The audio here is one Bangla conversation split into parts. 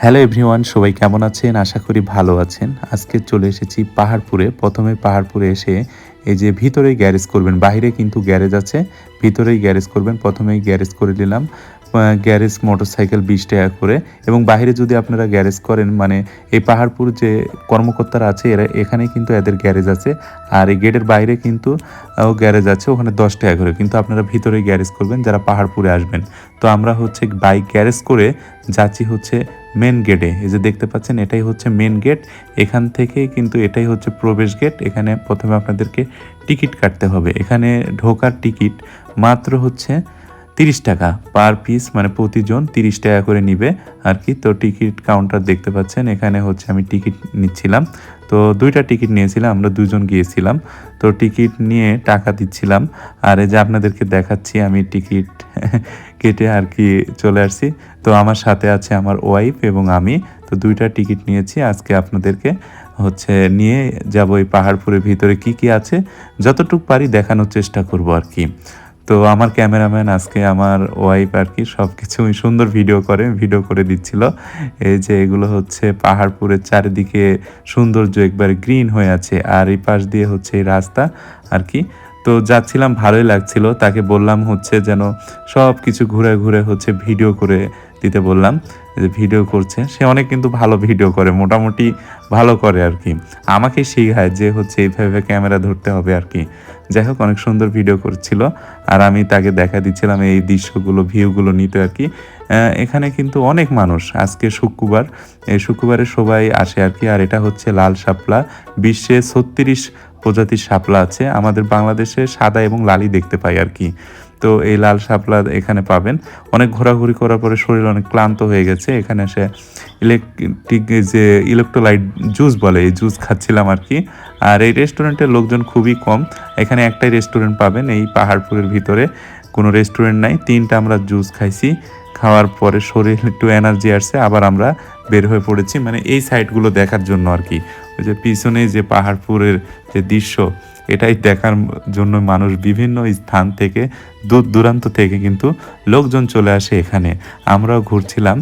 হ্যালো এভরিওয়ান সবাই কেমন আছেন? আশা করি ভালো আছেন। আজকে চলে এসেছি পাহাড়পুরে। প্রথমে পাহাড়পুরে এসে এই যে ভিতরেই গ্যারেজ করবেন, বাইরে কিন্তু গ্যারেজ আছে। ভিতরেই গ্যারেজ করবেন, প্রথমেই গ্যারেজ করে নিলাম। গ্যারেজ, মোটরসাইকেল বিশ টাকা করে। এবং বাইরে যদি আপনারা গ্যারেজ করেন মানে এই পাহাড়পুর যে কর্মকর্তারা আছে, এরা এখানে কিন্তু এদের গ্যারেজ আছে। আর এই গেটের বাইরে কিন্তু গ্যারেজ আছে, ওখানে দশ টাকা করে। কিন্তু আপনারা ভিতরে গ্যারেজ করবেন, যারা পাহাড়পুরে আসবেন। তো আমরা হচ্ছে বাইক গ্যারেজ করে যাচ্ছি হচ্ছে মেন গেটে এই যে দেখতে পাচ্ছেন, এটাই হচ্ছে মেন গেট এখান থেকে কিন্তু এটাই হচ্ছে প্রবেশ গেট এখানে প্রথমে আপনাদেরকে টিকিট কাটতে হবে। এখানে ঢোকার টিকিট মাত্র হচ্ছে তিরিশ টাকা পার পিস মানে প্রতিজন তিরিশ টাকা করে নিবে আর কি। তো টিকিট কাউন্টার দেখতে পাচ্ছেন, এখানে হচ্ছে আমি টিকিট নিচ্ছিলাম। তো দুইটা টিকিট নিয়েছিলাম, আমরা দুজন গিয়েছিলাম। তো টিকিট নিয়ে টাকা দিচ্ছিলাম। আর এই যে আপনাদেরকে দেখাচ্ছি, আমি টিকিট কেটে আর কি চলে আসছি। তো আমার সাথে আছে আমার ওয়াইফ এবং আমি। তো দুইটা টিকিট নিয়েছি, আজকে আপনাদেরকে হচ্ছে নিয়ে যাব এই পাহাড়পুরের ভিতরে কি কি আছে। যতটুকু পারি দেখানোর চেষ্টা করব আর কি। তো আমার ক্যামেরাম্যান আজকে আমার ওয়াইফ আর কি সব কিছুই সুন্দর ভিডিও করে ভিডিও করে দিচ্ছিল। এই যে এগুলো হচ্ছে পাহাড়পুরের চারিদিকে সৌন্দর্য একবার গ্রিন হয়ে আছে, আর এই পাশ দিয়ে হচ্ছে এই রাস্তা আর কি। তো যাচ্ছিলাম, ভালোই লাগছিল। তাকে বললাম হচ্ছে যেন সব কিছু ঘুরে ঘুরে হচ্ছে ভিডিও করে দিতে বললাম যে ভিডিও করছে। সে অনেক কিন্তু ভালো ভিডিও করে, মোটামুটি ভালো করে আর কি। আমাকে শেখায় যে হচ্ছে এইভাবে ক্যামেরা ধরতে হবে আর কি। যাই হোক, অনেক সুন্দর ভিডিও করছিল। আর আমি তাকে দেখা দিচ্ছিলাম এই দৃশ্যগুলো ভিউগুলো নিতে আর কি। এখানে কিন্তু অনেক মানুষ আজকে শুক্রবার। এই শুক্রবারে সবাই আসে আর কি। আর এটা হচ্ছে লাল শাপলা। বিশ্বে ছত্রিশ প্রজাতির শাপলা আছে। আমাদের বাংলাদেশে সাদা এবং লালই দেখতে পাই আর কি। তো এই লাল শাপলা এখানে পাবেন। অনেক ঘোরাঘুরি করার পরে শরীর অনেক ক্লান্ত হয়ে গেছে। এখানে এসে ইলেকট্রিক যে ইলেকট্রোলাইট জুস বলে, এই জুস খাচ্ছিলাম আর কি। আর এই রেস্টুরেন্টের লোকজন খুবই কম। এখানে একটাই রেস্টুরেন্ট পাবেন এই পাহাড়পুরের ভিতরে। কোনো রেস্টুরেন্ট নাই। তিনটা আমরা জুস খাইছি। খাওয়ার পরে শরীর একটু এনার্জি আসছে। আবার আমরা বের হয়ে পড়েছি। মানে এই সাইডগুলো দেখার জন্য আর কি। ওই যে পিছনে যে পাহাড়পুরের যে দৃশ্য এটাই দেখার জন্য মানুষ বিভিন্ন স্থান থেকে, দূর দূরান্ত থেকে কিন্তু লোকজন চলে আসে এখানে। আমরাও ঘুরছিলাম,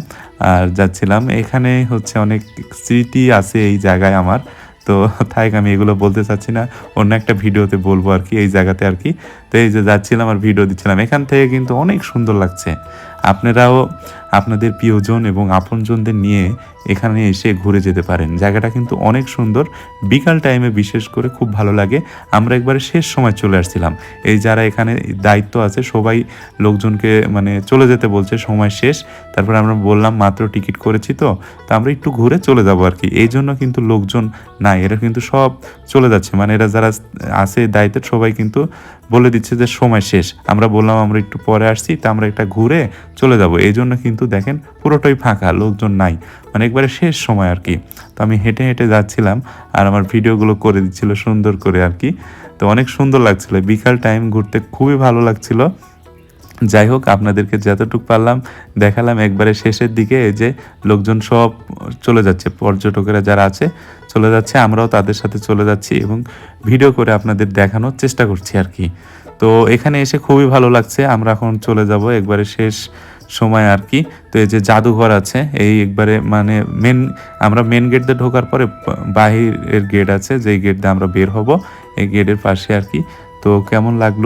আর যাচ্ছিলাম। এখানে হচ্ছে অনেক স্মৃতি আছে এই জায়গায় আমার। তো থাক আমি এগুলো বলতে চাচ্ছি না, অন্য একটা ভিডিওতে বলব আর কি, এই জায়গাতে আর কি। তো এই যে যাচ্ছিলাম আর ভিডিও দিচ্ছিলাম। এখান থেকে কিন্তু অনেক সুন্দর লাগছে। আপনারাও আপনাদের প্রিয়জন এবং আপনজনদের নিয়ে এখানে এসে ঘুরে যেতে পারেন। জায়গাটা কিন্তু অনেক সুন্দর। বিকাল টাইমে বিশেষ করে খুব ভালো লাগে। আমরা একবারে শেষ সময় চলে আসছিলাম। এই যারা এখানে দায়িত্ব আছে, সবাই লোকজনকে মানে চলে যেতে বলছে, সময় শেষ। তারপর আমরা বললাম, মাত্র টিকিট করেছি তো? তো আমরা একটু ঘুরে চলে যাব আর কি। এই জন্য কিন্তু লোকজন নাই। এরা কিন্তু সব চলে যাচ্ছে। মানে এরা যারা আছে দায়িত্বের সবাই কিন্তু বলে দিচ্ছে যে সময় শেষ। আমরা বললাম, আমরা একটু পরে আসছি, তা আমরা একটা ঘুরে চলে যাব। এই জন্য কিন্তু দেখেন, পুরোটাই ফাঁকা, লোকজন নাই। মানে একবারে শেষ সময় আর কি। তো আমি হেঁটে হেঁটে যাচ্ছিলাম আর আমার ভিডিওগুলো করে দিচ্ছিল সুন্দর করে আর কি। তো অনেক সুন্দর লাগছিল। বিকাল টাইম ঘুরতে খুবই ভালো লাগছিল। যাই হোক, আপনাদেরকে যতটুকু পারলাম দেখালাম। একবারে শেষের দিকে যে লোকজন সব চলে যাচ্ছে, পর্যটকেরা যারা আছে চলে যাচ্ছে, আমরাও তাদের সাথে চলে যাচ্ছি এবং ভিডিও করে আপনাদের দেখানোর চেষ্টা করছি আর কি। তো এখানে এসে খুবই ভালো লাগছে, আমরা এখন চলে যাব একবারে শেষ সময় আর কি। তো এই যে জাদুঘর আছে, এই একবারে মানে মেন আমরা মেন গেট দিয়ে ঢোকার পরে বাহিরের গেট আছে, যেই গেট দিয়ে আমরা বের হব, এই গেটের পাশে আর কি। তো কেমন লাগল?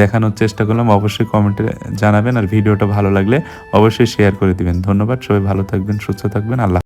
দেখানোর চেষ্টা করলাম, অবশ্যই কমেন্টে জানাবেন আর ভিডিওটা ভালো লাগলে অবশ্যই শেয়ার করে দিবেন। ধন্যবাদ, সবাই ভালো থাকবেন, সুস্থ থাকবেন, আল্লাহ